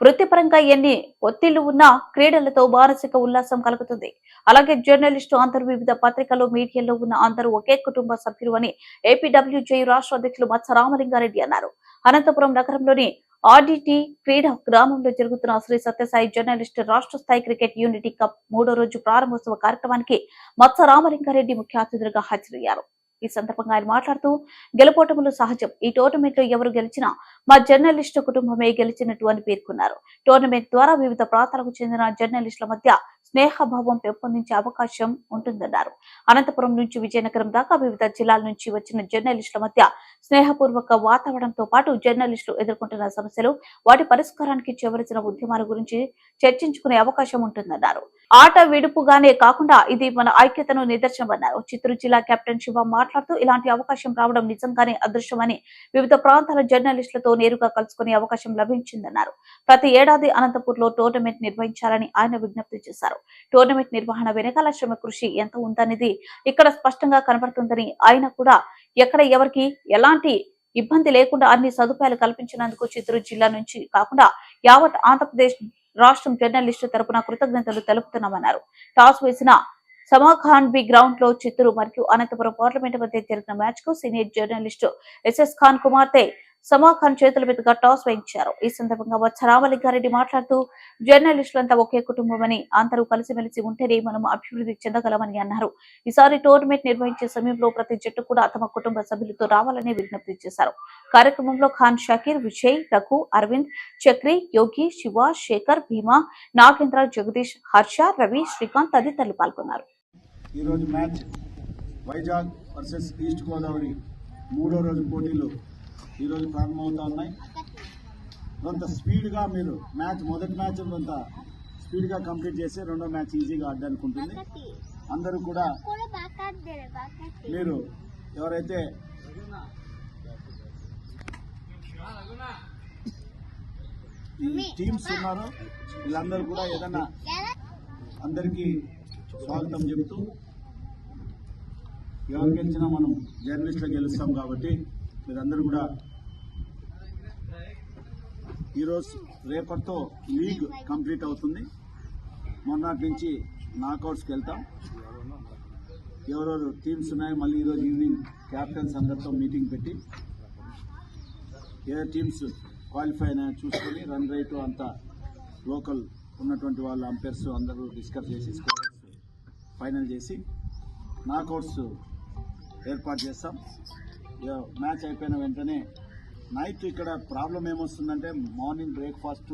వృత్తిపరంగా ఎన్ని ఒత్తిళ్ళు ఉన్నా క్రీడలతో మానసిక ఉల్లాసం కలుగుతుంది. అలాగే జర్నలిస్టు అందరూ వివిధ పత్రికలు మీడియాలో ఉన్న అందరూ ఒకే కుటుంబ సభ్యులు అని ఏపీడబ్ల్యూజే రాష్ట్ర అధ్యక్షులు మత్స రామలింగారెడ్డి అన్నారు. అనంతపురం నగరంలోని ఆర్డిటి క్రీడా గ్రామంలో జరుగుతున్న శ్రీ సత్యసాయి జర్నలిస్ట్ రాష్ట్ర స్థాయి క్రికెట్ యూనిటీ కప్ మూడో రోజు ప్రారంభోత్సవ కార్యక్రమానికి మత్స రామలింగారెడ్డి ముఖ్య అతిథులుగా హాజరయ్యారు. ఈ సందర్భంగా ఆయన మాట్లాడుతూ గెలుపోటములు సహజం. ఈ టోర్నమెంట్లో ఎవరు గెలిచినా మా జర్నలిస్టు కుటుంబమే గెలిచినట్టు అని పేర్కొన్నారు. టోర్నమెంట్ ద్వారా వివిధ ప్రాంతాలకు చెందిన జర్నలిస్టుల మధ్య స్నేహభావం పెంపొందించే అవకాశం ఉంటుందన్నారు. అనంతపురం నుంచి విజయనగరం దాకా వివిధ జిల్లాల నుంచి వచ్చిన జర్నలిస్టుల మధ్య స్నేహపూర్వక వాతావరణంతో పాటు జర్నలిస్టులు ఎదుర్కొంటున్న సమస్యలు వాటి పరిష్కారానికి చేవలసిన ఉద్యమాల గురించి చర్చించుకునే అవకాశం ఉంటుందన్నారు. ఆట విడుపుగానే కాకుండా ఇది మన ఐక్యతను నిదర్శనమన్నారు. చిత్తూరు జిల్లా కెప్టెన్ శివ మాట్లాడుతూ ఇలాంటి అవకాశం రావడం నిజంగానే అదృష్టమని వివిధ ప్రాంతాల జర్నలిస్టులతో నేరుగా కలుసుకునే అవకాశం లభించిందన్నారు. ప్రతి ఏడాది అనంతపూర్లో టోర్నమెంట్ నిర్వహించాలని ఆయన విజ్ఞప్తి చేశారు. టోర్నమెంట్ నిర్వహణ వెనకాల శ్రమ కృషి ఎంత ఉందనేది ఇక్కడ స్పష్టంగా కనబడుతుందని ఆయన కూడా ఎక్కడ ఎవరికి ఎలాంటి ఇబ్బంది లేకుండా అన్ని సదుపాయాలు కల్పించినందుకు చిత్తూరు జిల్లా నుంచి కాకుండా యావత్ ఆంధ్రప్రదేశ్ రాష్ట్రం జర్నలిస్టు తరపున కృతజ్ఞతలు తెలుపుతున్నామన్నారు. టాస్ వేసిన సమాఖాన్ బి గ్రౌండ్లో చిత్తూరు మరియు అనంతపురం పార్లమెంట్ మధ్య జరిగిన మ్యాచ్కు సీనియర్ జర్నలిస్టు ఎస్ఎస్ ఖాన్ కుమార్తె సమాఖాన్ చేతుల మీదుగా టాస్ వేయించారు. ఈ సందర్భంగా వచ్చ రామలింగారెడ్డి మాట్లాడుతూ జర్నలిస్టులంతా ఒకే కుటుంబమని అందరూ కలిసిమెలిసి ఉంటేనే మనం అభివృద్ధి చెందగలమని అన్నారు. ఈసారి టోర్నమెంట్ నిర్వహించే సమయంలో ప్రతి జట్టు కూడా తమ కుటుంబ సభ్యులతో రావాలని విజ్ఞప్తి చేశారు. కార్యక్రమంలో ఖాన్ షకీర్ విజయ్ రఘు అరవింద్ చక్రి యోగి శివ శేఖర్ భీమా నాగేంద్ర జగదీష్ హర్ష రవి శ్రీకాంత్ తదితరులు పాల్గొన్నారు. ఈరోజు match Vizag versus East Godavari మూడో రోజు పోటీలు ఈరోజు ప్రారంభమవుతా ఉన్నాయి. కొంత స్పీడ్గా మీరు మ్యాచ్ మొదటి మ్యాచ్ కొంత స్పీడ్గా కంప్లీట్ చేసి రెండో మ్యాచ్ ఈజీగా ఆడడానికి ఉంటుంది అందరూ కూడా మీరు ఎవరైతే ఈ టీమ్స్ ఉన్నారో వీళ్ళందరూ కూడా ఏదన్నా అందరికీ స్వాగతం చెబుతూ ఎవరు గెలిచినా మనం జర్నలిస్టులు గెలుస్తాం కాబట్టి మీరందరూ కూడా ఈరోజు రేపటితో లీగ్ కంప్లీట్ అవుతుంది. మొన్నటి నుంచి నాకౌట్స్కి వెళ్తాం. ఎవరెవరు టీమ్స్ ఉన్నాయో మళ్ళీ ఈరోజు ఈవినింగ్ క్యాప్టెన్స్ అందరితో మీటింగ్ పెట్టి ఏ టీమ్స్ క్వాలిఫై అయినా చూసుకొని రన్ రేటు అంతా లోకల్ ఉన్నటువంటి వాళ్ళ అంపైర్స్ అందరూ డిస్కస్ చేసి ఫైనల్ చేసి నాకౌట్స్ ఏర్పాటు చేస్తాం. మ్యాచ్ అయిపోయిన వెంటనే నైట్ ఇక్కడ ప్రాబ్లం ఏమొస్తుందంటే మార్నింగ్ బ్రేక్ఫాస్ట్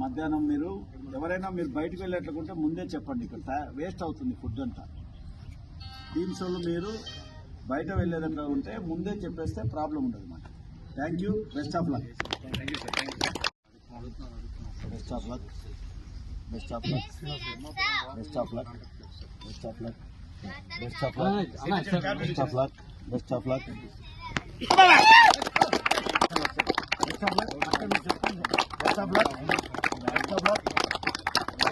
మధ్యాహ్నం మీరు ఎవరైనా మీరు బయటకు వెళ్ళేట్లకుంటే ముందే చెప్పండి ఇక్కడ వేస్ట్ అవుతుంది ఫుడ్ అంతా. టీమ్స్ వాళ్ళు మీరు బయట వెళ్ళేదట్లా ఉంటే ముందే చెప్పేస్తే ప్రాబ్లం ఉండదు మనకి thank you best of luck. Best of luck. Best of luck. Best of luck. Best of luck. Best of luck. Best of luck. Best of luck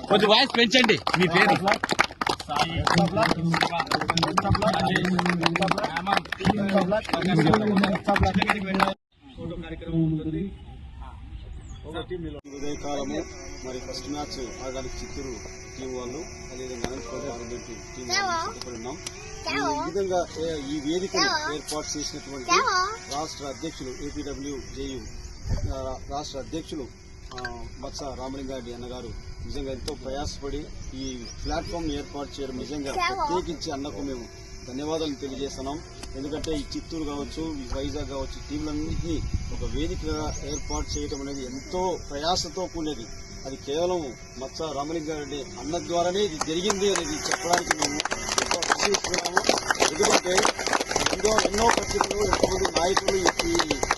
కొద్ది వాయిస్ పెంచండి. మీ పేరు? ఉదయకాలము మరి ఫస్ట్ మ్యాచ్ ఆడడానికి చిత్తూరు టీం వాళ్ళు అదేవిధంగా అనంతపురం టీం వాళ్ళు సిద్ధపడి ఉన్నాం ఈ విధంగా ఈ వేదికను ఏర్పాటు చేసినటువంటి రాష్ట్ర అధ్యక్షులు ఏపీడబ్ల్యూ జేయు రాష్ట్ర అధ్యక్షులు మత్స రామలింగారెడ్డి అన్నగారు నిజంగా ఎంతో ప్రయాసపడి ఈ ప్లాట్ఫామ్ ఏర్పాటు చేయడం నిజంగా ప్రత్యేకించి అన్నకు మేము ధన్యవాదాలు తెలియజేస్తున్నాం. ఎందుకంటే ఈ చిత్తూరు కావచ్చు ఈ వైజాగ్ కావచ్చు టీంలన్నింటినీ ఒక వేదికగా ఏర్పాటు చేయడం అనేది ఎంతో ప్రయాసతో కూడినది. అది కేవలం మత్స రామలింగారెడ్డి అన్న ద్వారానే ఇది జరిగింది అనేది చెప్పడానికి మేము తీసుకున్నాము ఎందుకంటే ఎన్నో ఎన్నో పరిస్థితులు ఎంతమంది నాయకులు ఈ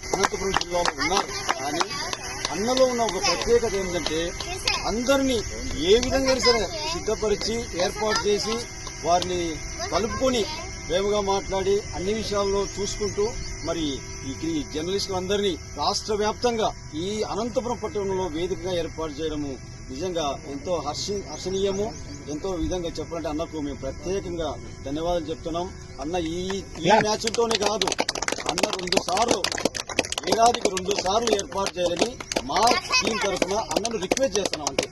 అనంతపురం జిల్లాలో ఉన్నారు కానీ అన్నలో ఉన్న ఒక ప్రత్యేకత ఏంటంటే అందరినీ ఏ విధంగా సరే సిద్ధపరిచి ఏర్పాటు చేసి వారిని కలుపుకొని ప్రేమగా మాట్లాడి అన్ని విషయాల్లో చూసుకుంటూ మరి ఈ జర్నలిస్టులందరినీ రాష్ట్ర వ్యాప్తంగా ఈ అనంతపురం పట్టణంలో వేదికగా ఏర్పాటు చేయడము నిజంగా ఎంతో హర్షి హర్షణీయము ఎంతో విధంగా చెప్పాలంటే అన్నకు మేము ప్రత్యేకంగా ధన్యవాదాలు చెప్తున్నాం. అన్న ఈ ఈ మ్యాచ్తోనే కాదు అన్న రెండు సార్లు ఏడాదికి రెండు సార్లు ఏర్పాటు చేయాలని మా టీం తరఫున అన్నను రిక్వెస్ట్ చేస్తున్నాం అంతే.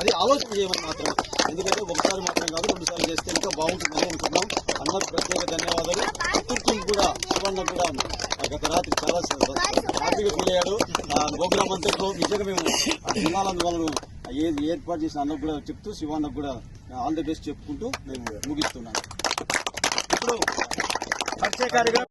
అది ఆలోచన చేయమని మాత్రమే. ఎందుకంటే ఒకసారి మాత్రం కాదు రెండు సార్లు చేస్తే ఇంకా బాగుంటుందని అనుకున్నాం అన్నకు ప్రత్యేక ధన్యవాదాలు. చిత్తూరు కూడా శివన్న కూడా గత రాత్రి చాలా హ్యాపీగా ఫీల్ అయ్యాడు. అంతట్లో నిజంగా మేము వాళ్ళను ఏది ఏర్పాటు చేసిన అన్నకు కూడా చెప్తూ శివాన్నకు కూడా ఆల్ ది బెస్ట్ చెప్పుకుంటూ మేము ముగిస్తున్నాను ఇప్పుడు పరిచయకారిగా